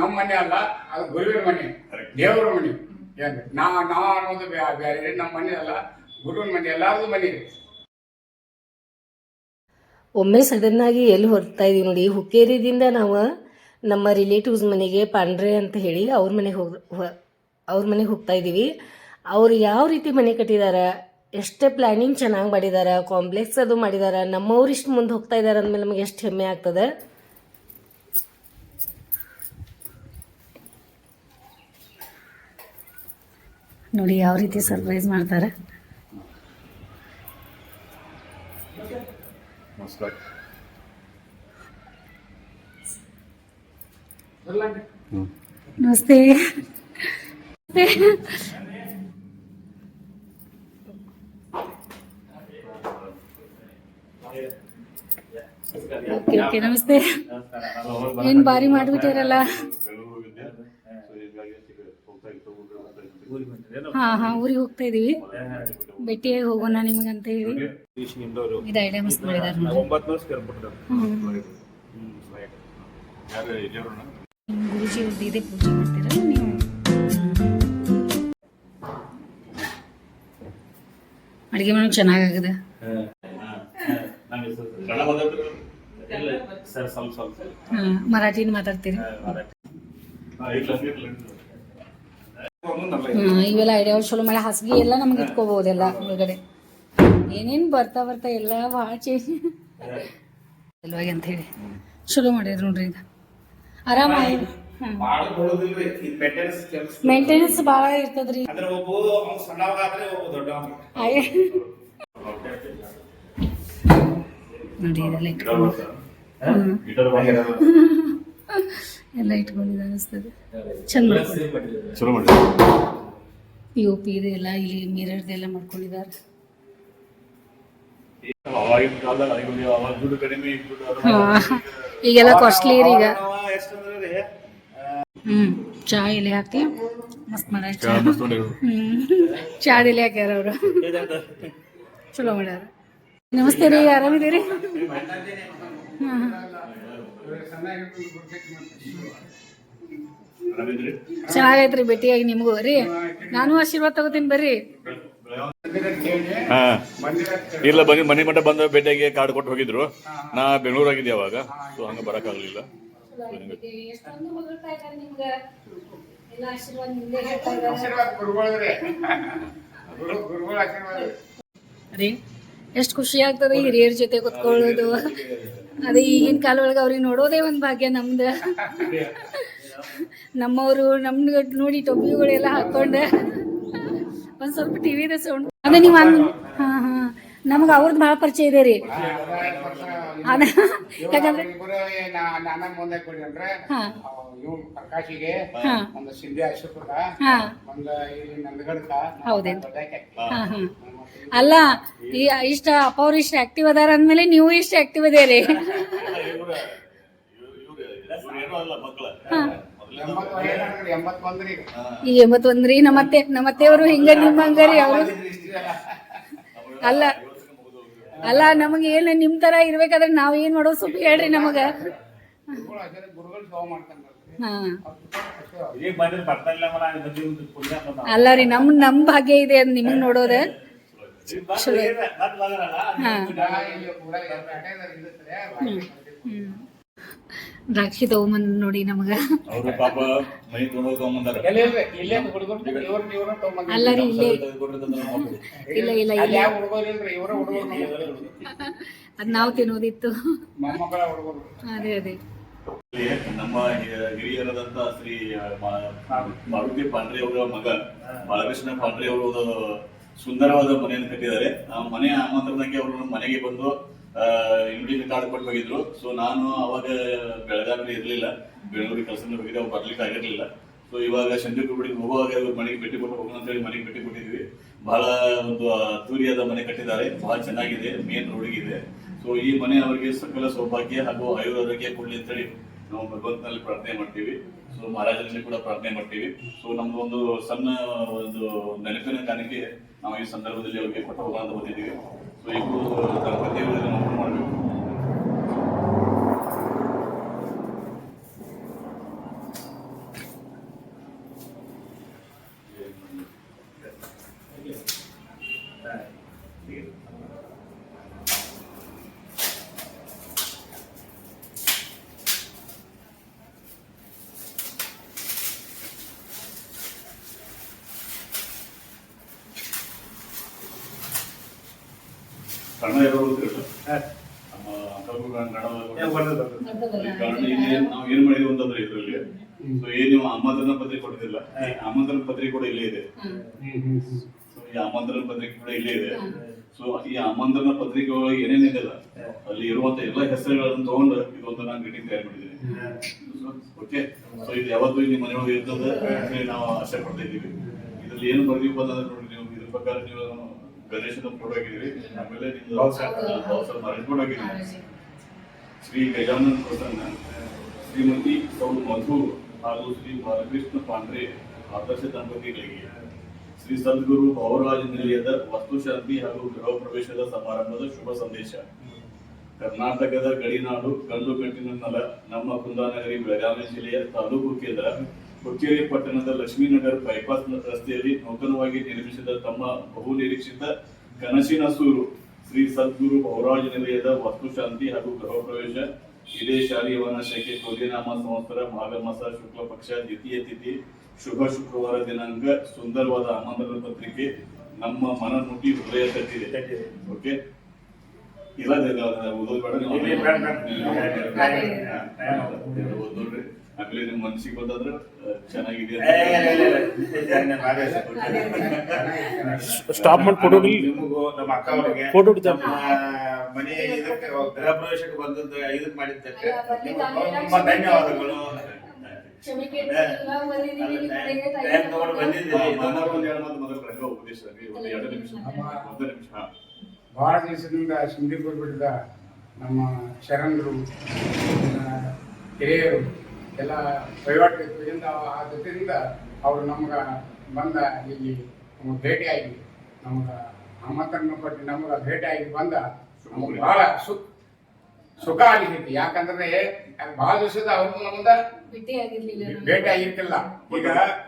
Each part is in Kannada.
ನಮ್ಮ ಮನೆ ಅಲ್ಲ ಅದು ಗುರುವಿನ ಮನೆ. ದೇವರ ಮನೆ. ನಾ ನಾ ನಾವು ಅನ್ನೋದು ಬೇರೆ ನಮ್ಮ ಮನೆ ಅಲ್ಲ ಗುರುವಿನ ಮನೆ ಎಲ್ಲಾರ್ದು ಮನೆ ಒಮ್ಮೆ ಸಡನ್ ಆಗಿ ಎಲ್ಲಿ ಹೊರತಾ ಇದೀವಿ ನೋಡಿ ಹುಕ್ಕೇರಿದಿಂದ ನಾವು ನಮ್ಮ ರಿಲೇಟಿವ್ಸ್ ಮನೆಗೆ ಪಾಂಡ್ರೆ ಅಂತ ಹೇಳಿ ಅವ್ರ ಮನೆಗೆ ಹೋಗ್ ಅವ್ರ ಮನೆಗೆ ಹೋಗ್ತಾ ಇದ್ದೀವಿ ಅವ್ರು ಯಾವ ರೀತಿ ಮನೆ ಕಟ್ಟಿದಾರ ಎಷ್ಟೇ ಪ್ಲ್ಯಾನಿಂಗ್ ಚೆನ್ನಾಗಿ ಮಾಡಿದಾರ ಕಾಂಪ್ಲೆಕ್ಸ್ ಅದು ಮಾಡಿದಾರ ನಮ್ಮವ್ರು ಇಷ್ಟು ಮುಂದೆ ಹೋಗ್ತಾ ಇದ್ದಾರೆ ಅಂದಮೇಲೆ ನಮಗೆ ಎಷ್ಟು ಹೆಮ್ಮೆ ಆಗ್ತದೆ? ನೋಡಿ ಯಾವ ರೀತಿ ಸರ್ಪ್ರೈಸ್ ಮಾಡ್ತಾರೆ. ನಮಸ್ತೆ. ಓಕೆ ಓಕೆ ನಮಸ್ತೆ. ಏನ್ ಬಾರಿ ಮಾಡ್ಬಿಟ್ಟಿರಲ್ಲ ಬೆಂಗಳೂರು ಹೋಗಿದ್ದೆ ಸೊ ಹೀಗಾಗಿ ಹೋಗ್ತಾ ಇತ್ತು ಹೋಗ್ತಾ ಹಾ ಹಾ ಊರಿಗೆ ಹೋಗ್ತಾ ಇದೀವಿ. ಭೇಟಿಯಾಗಿ ಹೋಗೋಣ ನಿಮಗಂತ ಹೇಳಿ. ಇದು ಐಡಿಯಾ ಮಾಡಿದಾರೆ ಗುರುಜಿ ಅವ್ರದ್ದು ಇದೆ ಪೂಜೆ ಮಾಡ್ತೀರಾ? ನೀವು? ಅಡಿಗೆ ಮನೆ ಚೆನ್ನಾಗಾಗಿದೆ. ಮರಾಠಿನ ಮಾತಾಡ್ತೀರಿ ಹಾ, ಇಲ್ಲ ಹಂಗಿರ್ಲಿ. ಹ್ಮ್, ಇವೆಲ್ಲ ಐಡಿಯಾ ಚಲೋ ಮಾಡಿ ಹಾಸಿಗೆ ಎಲ್ಲ ನಮ್ಗೆ ಇಟ್ಕೋಬಹುದೆಲ್ಲ ಒಳಗಡೆ. ಏನೇನ್ ಬರ್ತಾ ಬರ್ತಾ ಎಲ್ಲ ಭಾಳ ಚೇಂಜ್ ಸಲುವಾಗಿ ಅಂತ ಹೇಳಿ. ಚಲೋ ಮಾಡಿದ್ರು ನೋಡ್ರಿ ಈಗ. ಆರಾಮ? ಮೇಂಟೆನೆನ್ಸ್ ಭಾಳ ಇರ್ತದ್ರಿ. ನೋಡಿ ಇದೆಲ್ಲ ಇಟ್ಕೊಂಡು. ಎಲ್ಲ ಇಟ್ಕೊಂಡಿದ್ದು ಅನಿಸ್ತದೆ. ಚಂದ ಮಾಡ್ಕೊಂಡು ಚಲೋ ಮಾಡಿ ಪಿ ಒ ಪಿ ಇದೆಲ್ಲ ಇಲ್ಲಿ ಮಿರರ್ದೆಲ್ಲ ಮಾಡ್ಕೊಂಡಿದ್ದಾರೆ. ಅವಾಗಿನ ಕಾಲದಾಗ ಅವಾಗ ದುಡ್ಡು ಕಡಿಮೆ. ಈಗೆಲ್ಲ ಕಾಸ್ಟ್ಲಿ ರೀ ಈಗ. ಹ್ಞೂ ಹ್ಮ್ ಚಾ ಎಲೆ ಹಾಕಿ ಮಸ್ತ್ ಮಾಡ್ಯಾರ. ಚಾ ಚಾ ಎಲೆ ಹಾಕ್ಯಾರ ಅವರು. ಚಲೋ ಮಾಡ್ಯಾರ. ನಮಸ್ತೆ ರೀ ಆರಾಮಿದ್ದೀರಿ? ಹಾಂ ಆರಾಮಿದ್ರಿ? ಚೆನ್ನಾಗೈತ್ರಿ ಭೇಟಿಯಾಗಿ ನಿಮಗೂ. ರೀ ನಾನು ಆಶೀರ್ವಾದ ತಗೋತೀನಿ ಬರ್ರಿ. ಹಾ. ಇಲ್ಲ ಬನ್ನಿ ಮನೆ ಮಠ ಬಂದ ಭೇಟಿಯಾಗಿ ಕಾರ್ಡ್ ಕೊಟ್ಟು ಹೋಗಿದ್ರು. ನಾ ಬೆಂಗಳೂರಾಗಿದ್ದೆ ಅವಾಗ ಸೊ ಹಂಗ ಬರಕ್ ಆಗ್ಲಿಲ್ಲ ಹೊಗಳ್ತಾ ಇದ್ದಾರೆ ನಿಮ್ಗೆ ಎಲ್ಲ ಆಶೀರ್ವಾದ ನಿಮ್ದೇ ಹೇಳ್ತಾ ಆಶೀರ್ವಾದ ಗುರುಗಳದ್ರಿ ಗುರುಗಳ ಆಶೀರ್ವಾದ ರೀ ಎಷ್ಟು ಖುಷಿ ಆಗ್ತದೆ ಹಿರಿಯರ ಜೊತೆ ಕುತ್ಕೊಳ್ಳೋದು. ಅದೇ ಈಗಿನ ಕಾಲ ಒಳಗೆ ಅವ್ರಿಗೆ ನೋಡೋದೇ ಒಂದು ಭಾಗ್ಯ ನಮ್ದು. ನಮ್ಮವರು ನಮ್ಗೆ ನೋಡಿ ಟೊಪ್ಪಿಗಳೆಲ್ಲ ಹಾಕೊಂಡು ಒಂದ್ ಸ್ವಲ್ಪ ಟಿವಿದ ಸೌಂಡ್ ಅದೇ ನೀವು ನಮ್ಗೆ ಅವ್ರದ್ದು ಭಾಳ ಪರಿಚಯ ಇದೆ ರೀ. ಯಾಕಂದ್ರೆ ಪ್ರಕಾಶಿಗೆ. ಒಂದು ಸಿಂಧಿ ನಂದಗಡಕ ಹೌದೇನ್? ಅಲ್ಲ ಈ ಇಷ್ಟ ಅಪ್ಪ ಅವ್ರು ಇಷ್ಟ ಆಕ್ಟಿವ್ ಅದಾರ ಅಂದ್ಮೇಲೆ ನೀವು ಇಷ್ಟ ಆಕ್ಟಿವ್ ಅದೇರಿ. ಈಗ. ಎಂಬತ್ತೊಂದ್ರಿ ನಮ್ಮತ್ತೆ ನಮ್ಮತ್ತೆಯವರು ಹಿಂಗ ನಿಮ್ಮ ಹಂಗಾರಿ ಅವರು ಅಲ್ಲ ಅಲ್ಲ ನಮಗೆ ಏನು ನಿಮ್ಮ ತರ ಇರ್ಬೇಕಾದ್ರೆ ನಾವು ಏನು ಮಾಡೋದು? ಸ್ವಲ್ಪ ಹೇಳ್ರಿ ನಮಗೆ. ಅಲ್ಲ ರೀ ನಮ್ ನಮ್ ಭಾಗ್ಯ ಇದೆ ಅಂತ ನಿಮಗ್ ನೋಡೋದ. ಚಲೋ ಹಾ ಹ್ಮ್. ದ್ರಾಕ್ಷಿ ತಗೊಂಬಂದ್ ನೋಡಿ ನಮಗ. ಅವರು ಪಾಪ ತೊಗೊಂಡು ತಗೊಂಬಂದಾರ. ಅಲ್ಲ ರೀ ಇಲ್ಲೇ ಇಲ್ಲ ಇಲ್ಲ ಇಲ್ಲ. ಅದ್ ನಾವ್ ತಿನ್ನೋದಿತ್ತು. ಅದೇ ಅದೇ. ನಮ್ಮ ಹಿರಿಯರಾದಂತ ಶ್ರೀ ಮಾರುತಿ ಪಾಂಡ್ರೆ ಅವರ ಮಗ ಬಾಲಕೃಷ್ಣ ಪಾಂಡ್ರೆ ಅವರು ಸುಂದರವಾದ ಮನೆಯನ್ನು ಕಟ್ಟಿದ್ದಾರೆ. ಆ ಮನೆಯ ಆಮಂತ್ರಣಕ್ಕೆ ಅವರು ಮನೆಗೆ ಬಂದು ಇನ್ವಿಟೇಷನ್ ಕಾರ್ಡ್ ಕೊಟ್ಟು ಹೋಗಿದ್ರು. ಸೊ ನಾನು ಅವಾಗ ಬೆಳಗಾವಿ ಇರಲಿಲ್ಲ. ಬೆಂಗಳೂರಿಗೆ ಕೆಲಸ ಹೋಗಿದ್ದೆ. ಅವ್ರು ಬರ್ಲಿಕ್ಕೆ ಆಗಿರ್ಲಿಲ್ಲ. ಸೊ ಇವಾಗ ಸಂಜೆ ಗುಡಿಗೆ ಹೋಗುವಾಗ ಮನೆಗೆ ಭೇಟಿ ಕೊಟ್ಟು ಹೋಗೋಣ ಅಂತ ಹೇಳಿ ಮನೆಗೆ ಭೇಟಿ ಕೊಟ್ಟಿದ್ವಿ. ಬಹಳ ಒಂದು ತೂರಿಯಾದ ಮನೆ ಕಟ್ಟಿದ್ದಾರೆ. ಬಹಳ ಚೆನ್ನಾಗಿದೆ. ಮೇನ್ ರೋಡಿಗಿದೆ ಸೊ ಈ ಮನೆ ಅವರಿಗೆ ಸಕಲ ಸೌಭಾಗ್ಯ ಹಾಗೂ ಆಯುರ್ವೇದಕ್ಕೆ ಕೊಡಲಿ ಅಂತ ಹೇಳಿ ನಾವು ಭಗವಂತನಲ್ಲಿ ಪ್ರಾರ್ಥನೆ ಮಾಡ್ತೀವಿ. ಸೊ ಮಹಾರಾಜರಲ್ಲಿ ಕೂಡ ಪ್ರಾರ್ಥನೆ ಮಾಡ್ತೀವಿ. ಸೊ ನಮ್ದು ಒಂದು ಸಣ್ಣ ಒಂದು ನೆನಪಿನ ಕಾಣಿಕೆ ನಾವು ಈ ಸಂದರ್ಭದಲ್ಲಿ ಅವರಿಗೆ ಕೊಟ್ಟು ಹೋಗೋಣ ಅಂತ ಬಂದಿದ್ದೀವಿ. సో ఎక్కువ దాని ప్రత్యేక ಇರೋರು ನಮ್ಮ ಇಲ್ಲಿ ನಾವು ಏನ್ ಮಾಡಿದ್ವಿ ಅಂತಂದ್ರೆ ಇದ್ರಲ್ಲಿ. ಸೊ ಏನ್ ನೀವು ಆಮಂತ್ರಣ ಪತ್ರಿಕೆ ಕೊಟ್ಟಿದ್ದಿಲ್ಲ. ಆಮಂತ್ರಣ ಪತ್ರಿಕೆ ಕೂಡ ಇಲ್ಲೇ ಇದೆ. ಸೊ ಈ ಆಮಂತ್ರಣ ಪತ್ರಿಕೆ ಕೂಡ ಇಲ್ಲೇ ಇದೆ. ಸೊ ಈ ಆಮಂತ್ರಣ ಪತ್ರಿಕೆ ಒಳಗೆ ಏನೇನಿದೆಲ್ಲ ಅಲ್ಲಿ? ಇರುವಂತ ಎಲ್ಲಾ ಹೆಸರುಗಳನ್ನು ತಗೊಂಡು ಇದೊಂದು ನಾನು ಗ್ರೀಟಿಂಗ್ ತಯಾರು ಮಾಡಿದ್ದೀನಿ. ಓಕೆ ಸೊ ಇದು ಯಾವತ್ತೂ ನಿಮ್ಮ ಮನೆಯೊಳಗೆ ಇರ್ತದೆ ನಾವು ಆಸೆ ಪಡ್ತಾ ಇದ್ದೀವಿ. ಇದ್ರಲ್ಲಿ ಏನು ಬರ್ದೀವಿ ಬಂದ್ರೆ ನೋಡಿ ನೀವು ಇದ್ರ ಪ್ರಕಾರ ನೀವು ಗಣೇಶನ ಫೋಟೋ ಹಾಕಿದ್ರಿ ಆಮೇಲೆ ನಿಮ್ದು ಬಾವುಸರ ಮರಳಿ ಫೋಟೋ ಶ್ರೀ ಗಜಾನಂದ ಪ್ರಸನ್ನ ಶ್ರೀಮತಿ ಸೌ ಮಧು ಹಾಗೂ ಶ್ರೀ ಬಾಲಕೃಷ್ಣ ಪಾಂಡ್ರೆ ಆದರ್ಶ ದಂಪತಿಗಳಿಗೆ ಶ್ರೀ ಸದ್ಗುರು ಭವರಾಜ ನಿಲಯದ ವಸ್ತುಶಾಂತಿ ಹಾಗೂ ಗೃಹ ಪ್ರವೇಶದ ಸಮಾರಂಭದ ಶುಭ ಸಂದೇಶ. ಕರ್ನಾಟಕದ ಗಡಿನಾಡು ಗಂಡು ಕಟ್ಟಿನ ನೆಲ ನಮ್ಮ ಕುಂದಾನಗರಿ, ಬೆಳಗಾವಿ ಜಿಲ್ಲೆಯ ತಾಲೂಕು ಕೇಂದ್ರ ಹುಕ್ಕೇರಿ ಪಟ್ಟಣದ ಲಕ್ಷ್ಮೀನಗರ್ ಬೈಪಾಸ್ ರಸ್ತೆಯಲ್ಲಿ ನೂತನವಾಗಿ ನಿರ್ಮಿಸಿದ ತಮ್ಮ ಬಹು ನಿರೀಕ್ಷಿತ ಕನಸಿನ ಸೂರು ಶ್ರೀ ಸದ್ಗುರು ಬೌರಾಜ ನಿಲಯದ ವಸ್ತುಶಾಂತಿ ಹಾಗೂ ಗೃಹ ಪ್ರವೇಶ ಇದೇ ಶಾಲಿಯವನ ಶಕೆ ಕೊಲಿನಾಮ ಸಂವತ್ಸರ ಮಾಘಮಾಸ ಶುಕ್ಲ ಪಕ್ಷ ದ್ವಿತೀಯ ತಿಥಿ ಶುಭ ಶುಕ್ರವಾರ ದಿನಾಂಕ ಸುಂದರವಾದ ಆಮಂತ್ರಣ ಪತ್ರಿಕೆ ನಮ್ಮ ಮನ ನುಟಿ ಹೃದಯ ತಟ್ಟಿದೆ ಓಕೆ ಇಲ್ಲ ಇಲ್ಲಿ ಬೇಡ, ಬೇಡ. ಓದೋಡ್ರಿ ಆಮೇಲೆ ನಿಮ್ ಮನ್ಸಿಗೆ ಬಂದಾದ್ರೆ ಅಹ್, ಚೆನ್ನಾಗಿದೆ. ಸ್ಟಾಪ್ ಮಾಡಿ ಫೋಟೋ ನಿಮಗೂ ನಮ್ಮ ಅಕ್ಕ ಅವರಿಗೆ ಫೋಟೋ ನಮ್ಮ ಮನೆ ಇದಕ್ಕೆ ಗೃಹ ಪ್ರವೇಶಕ್ಕೆ ಬಂದದ್ದು ಇದಕ್ಕೆ ಮಾಡಿದ್ದಕ್ಕೆ ತುಂಬ ಧನ್ಯವಾದಗಳು. ಬಹಳ ದಿವಸದಿಂದ ಸಿಂಧಿಪುರ ಬಿಟ್ಟಿದ ನಮ್ಮ ಶರಣರು ಹಿರಿಯರು ಎಲ್ಲ ವಹಿವಾಟು ಆ ಜೊತೆಯಿಂದ ಅವರು ನಮ್ಗೆ ಬಂದ ಇಲ್ಲಿ ಭೇಟಿಯಾಗಿ, ನಮ್ಗೆ ಆಮಂತ್ರಣ ಕೊಟ್ಟು ನಮ್ಗೆ ಭೇಟಿಯಾಗಿ ಬಂದ ನಮ್ಗೆ ಬಹಳ ಸುಖ ಸುಖ ಯಾಕಂದ್ರೆ ಭಾಳ ದಿವಸದ ಅವ್ರ ನಮ್ದ ಭೇಟಿ ಆಗಿರ್ಲಿಲ್ಲ ಭೇಟಿ ಆಗಿರ್ತಿಲ್ಲ. ಈಗ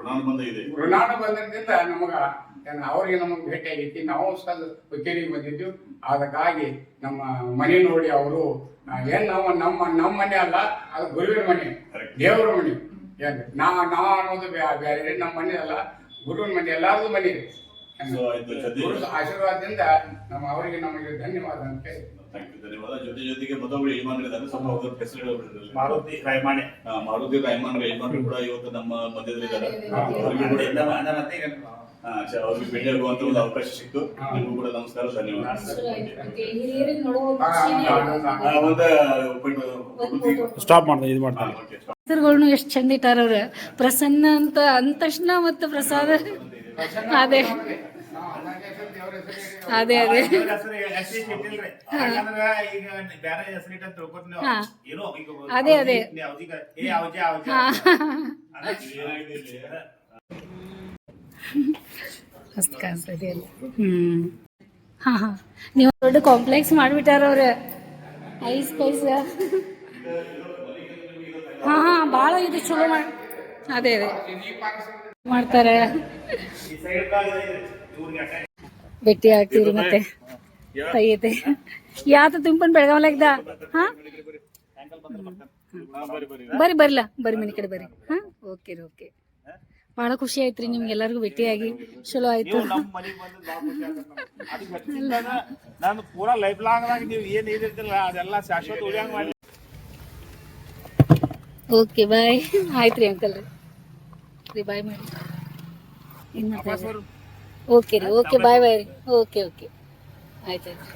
ಋಣಾನುಬಂಧ ಇದೆ. ಋಣಾನ ಬಂದ್ರಿಂದ ನಮಗ ಏನ್ ಅವ್ರಿಗೆ ನಮಗೆ ಭೇಟಿ ಆಗೈತಿ ನಾವು ಕಚೇರಿಗೆ ಹುಕ್ಕೇರಿಗೆ ಬಂದಿದ್ವಿ. ಅದಕ್ಕಾಗಿ ನಮ್ಮ ಮನೆ ನೋಡಿ ಅವರು ಏನ್ ನಾವು ನಮ್ಮ ನಮ್ಮ ಮನೆ ಅಲ್ಲ ಅದು ಗುರುವಿನ ಮನೆ. Correct. ದೇವರ ಮನೆ. ಏನ್ ನಾ ನಾ ಅನ್ನೋದು ಬ್ಯಾ- ಬೇರೆ ನಮ್ಮ ಮನೆ ಅಲ್ಲ. ಗುರುವಿನ ಮನೆ ಎಲ್ಲಾರ್ದು ಮನೆ ಇದೆ. ಏನ್ So, ಆಯ್ತು, ಜೊತೆ- ಗುರುದ ಆಶೀರ್ವಾದದಿಂದ ನಮ್ಮ ಅವರಿಗೆ ನಮಗೆ ಧನ್ಯವಾದ ಅಂತ ಹೇಳಿ. Thank you, ಧನ್ಯವಾದ. ಜೊತೆ ಜೊತೆಗೆ ಮತ್ತೊಬ್ಬರು ಯಜಮಾನ್ರು ಇದ್ದಾರೆ. ಸ್ವಲ್ಪ ಅವ್ರ ಹೆಸರು ಮಾರುತಿ ರಾಯಮಾಣೆ ಆ, ಮಾರುತಿ ರಾಯಮಾನ್ ಯಜಮಾನ್ರು ಕೂಡ ಇವತ್ತು ನಮ್ಮ ಮಧ್ಯದಲ್ಲಿದ್ದಾರೆ ಅವ್ರಿಗೂ ಭೇಟಿ ಆಗುವಂತ ಒಂದು ಅವಕಾಶ ಸಿಕ್ತು. ನಿಮಗೂ ಕೂಡ ನಮಸ್ಕಾರ. ಧನ್ಯವಾದ. ಸ್ಟಾಪ್ ಮಾಡ್ದೆ ಇದು okay. ಹೆಸರುಗಳ್ನು ಎಷ್ಟು ಚಂದ ಇಟ್ಟಾರ ಅವ್ರ. ಪ್ರಸನ್ನ ಅಂತ ಅಂದ ತಕ್ಷಣ ಮತ್ತು ಪ್ರಸಾದ. ಅದೇ. ಅದೇ ಅದೇ. ಅದೇ, ಅದೇ. ಅಷ್ಟು? ಕಾಣಿಸ್ತೈತಿ ಅಲ್ಲ. ಹ್ಮ್. ಹಾ ಹಾ. ನೀವು ದೊಡ್ಡ ಕಾಂಪ್ಲೆಕ್ಸ್ ಮಾಡ್ಬಿಟ್ಟಾರ ಅವ್ರ. ಐಸ್ ಪೈಸ್ ಹಾ ಹಾ ಭಾಳ ಇದು ಚಲೋ ಮಾಡಿ ಅದೇ ಅದೇ. ಮಾಡ್ತಾರೆ. ಭೇಟಿ ಆಗ್ತೀರಿ ಮತ್ತೆ. ಐತೆ ಯಾತ ತುಂಬನ್ ಬೆಳಗಾವಲಾಗ್ದ ಹಾ? ಬರ್ರಿ ಬರ್ಲ? ಬರ್ರಿ ಮನೆ ಕಡೆ ಬರ್ರಿ ಹಾ? ಓಕೆ ರೀ ಓಕೆ. ಬಹಳ ಖುಷಿ ಆಯ್ತ್ರಿ ನಿಮ್ಗೆಲ್ಲರಿಗೂ ಭೇಟಿಯಾಗಿ ಚಲೋ ಆಯ್ತು. ನಾನು ಪೂರಾ ಲೈಫ್ ಲಾಂಗ್ ನೀವು ಏನ್ ಇದಿರ್ತಿಲ್ಲ ಅದೆಲ್ಲ ಶಾಶ್ವತ ಉಳಿಯಂಗ್ ಮಾಡಿ. ಓಕೆ ಬಾಯ್ ಆಯ್ತ್ರಿ ಅಂಕಲ್ ರೀ ರೀ ಬಾಯ್ ಮಾಡಿ. ಇನ್ನು? ಓಕೆ ರೀ ಓಕೆ ಬಾಯ್ ಬಾಯ್ ರೀ. ಓಕೆ ಓಕೆ ಆಯ್ತು ಆಯ್ತು.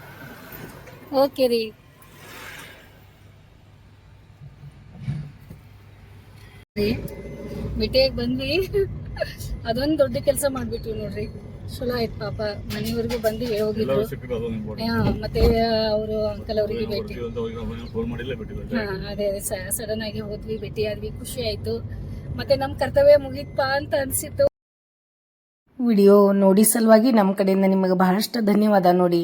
ಓಕೆ ರೀ. ರೀ ಬಂದ್ವಿ. ಅದೊಂದು ದೊಡ್ಡ ಕೆಲಸ ಮಾಡ್ಬಿಟ್ವಿ ನೋಡ್ರಿ. ಚಲೋ ಆಯ್ತು ಪಾಪ ಮನೆಯವ್ರಿಗೂ ಬಂದು ಹೋಗಿದ್ರು ಮತ್ತೆ ಅವರು ಅಂಕಲ್ ಅವರಿಗೆ ಭೇಟಿ. ಅದೇ ಅದೇ ಸಡನ್ ಆಗಿ ಹೋದ್ವಿ ಭೇಟಿ ಆದ್ವಿ ಖುಷಿ ಆಯ್ತು. ಮತ್ತೆ ನಮ್ ಕರ್ತವ್ಯ ಮುಗೀತ್ಪಾ ಅಂತ ಅನ್ಸಿತ್ತು. ವಿಡಿಯೋ ನೋಡಿ ಸಲುವಾಗಿ ನಮ್ಮ ಕಡೆಯಿಂದ ನಿಮಗೆ ಬಹಳಷ್ಟು ಧನ್ಯವಾದ ನೋಡಿ.